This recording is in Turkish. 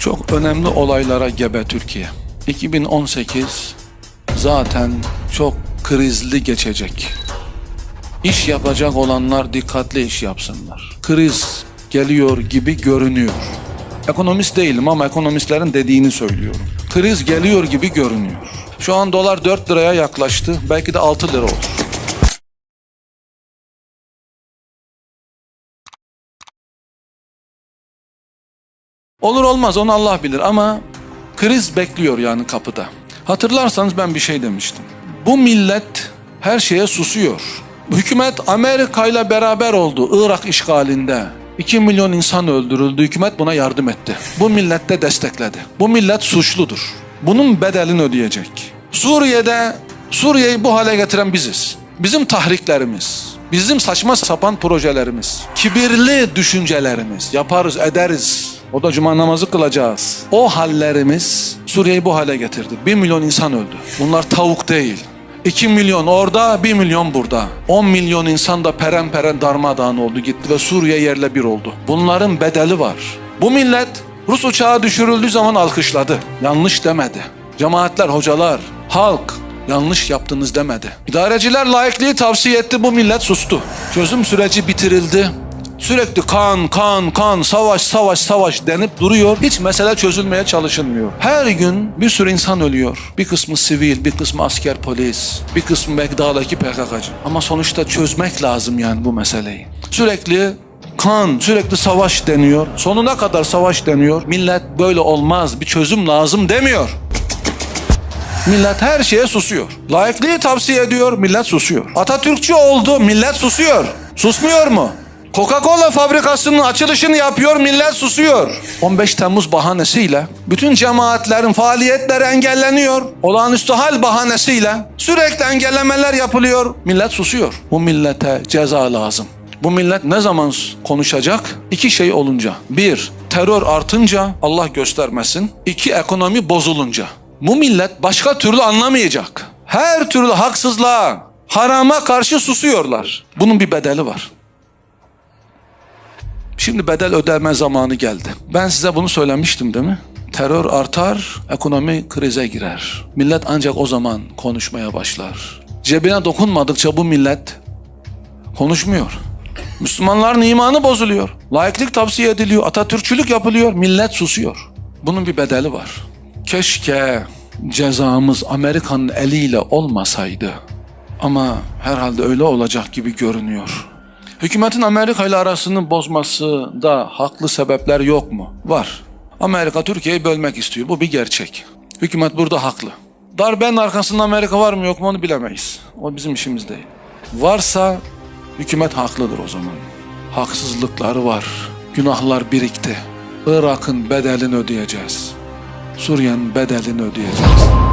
Çok önemli olaylara gebe Türkiye. 2018 zaten çok krizli geçecek. İş yapacak olanlar dikkatli iş yapsınlar. Kriz geliyor gibi görünüyor. Ekonomist değilim ama ekonomistlerin dediğini söylüyorum. Kriz geliyor gibi görünüyor. Şu an dolar 4 liraya yaklaştı. Belki de 6 lira olur. Olur olmaz onu Allah bilir ama kriz bekliyor yani kapıda. Hatırlarsanız ben bir şey demiştim. Bu millet her şeye susuyor. Hükümet Amerika ile beraber oldu Irak işgalinde. 2 milyon insan öldürüldü. Hükümet buna yardım etti. Bu millet de destekledi. Bu millet suçludur. Bunun bedelini ödeyecek. Suriye'de Suriye'yi bu hale getiren biziz. Bizim tahriklerimiz, bizim saçma sapan projelerimiz, kibirli düşüncelerimiz, yaparız ederiz. O da cuma namazı kılacağız. O hallerimiz Suriye'yi bu hale getirdi. 1 milyon insan öldü. Bunlar tavuk değil. 2 milyon orada, 1 milyon burada. 10 milyon insan da peren peren darmadağın oldu gitti ve Suriye yerle bir oldu. Bunların bedeli var. Bu millet Rus uçağı düşürüldüğü zaman alkışladı. Yanlış demedi. Cemaatler, hocalar, halk yanlış yaptınız demedi. İdareciler laikliği tavsiye etti, bu millet sustu. Çözüm süreci bitirildi. Sürekli kan, kan, kan, savaş, savaş, savaş denip duruyor. Hiç mesele çözülmeye çalışılmıyor. Her gün bir sürü insan ölüyor. Bir kısmı sivil, bir kısmı asker polis, bir kısmı belki dağdaki PKK'cı. Ama sonuçta çözmek lazım yani bu meseleyi. Sürekli kan, sürekli savaş deniyor. Sonuna kadar savaş deniyor. Millet böyle olmaz, bir çözüm lazım demiyor. Millet her şeye susuyor. Laikliği tavsiye ediyor, millet susuyor. Atatürkçü oldu, millet susuyor. Susmuyor mu? Coca-Cola fabrikasının açılışını yapıyor, millet susuyor. 15 Temmuz bahanesiyle bütün cemaatlerin faaliyetleri engelleniyor. Olağanüstü hal bahanesiyle sürekli engellemeler yapılıyor. Millet susuyor. Bu millete ceza lazım. Bu millet ne zaman konuşacak? İki şey olunca. Bir, terör artınca Allah göstermesin. İki, ekonomi bozulunca. Bu millet başka türlü anlamayacak. Her türlü haksızlığa, harama karşı susuyorlar. Bunun bir bedeli var. Şimdi bedel ödeme zamanı geldi. Ben size bunu söylemiştim değil mi? Terör artar, ekonomi krize girer. Millet ancak o zaman konuşmaya başlar. Cebine dokunmadıkça bu millet konuşmuyor. Müslümanların imanı bozuluyor. Laiklik tavsiye ediliyor, Atatürkçülük yapılıyor, millet susuyor. Bunun bir bedeli var. Keşke cezamız Amerika'nın eliyle olmasaydı. Ama herhalde öyle olacak gibi görünüyor. Hükümetin Amerika ile arasını bozması da haklı sebepler yok mu? Var. Amerika Türkiye'yi bölmek istiyor. Bu bir gerçek. Hükümet burada haklı. Darbenin arkasında Amerika var mı yok mu onu bilemeyiz. O bizim işimiz değil. Varsa hükümet haklıdır o zaman. Haksızlıkları var. Günahlar birikti. Irak'ın bedelini ödeyeceğiz. Suriye'nin bedelini ödeyeceğiz.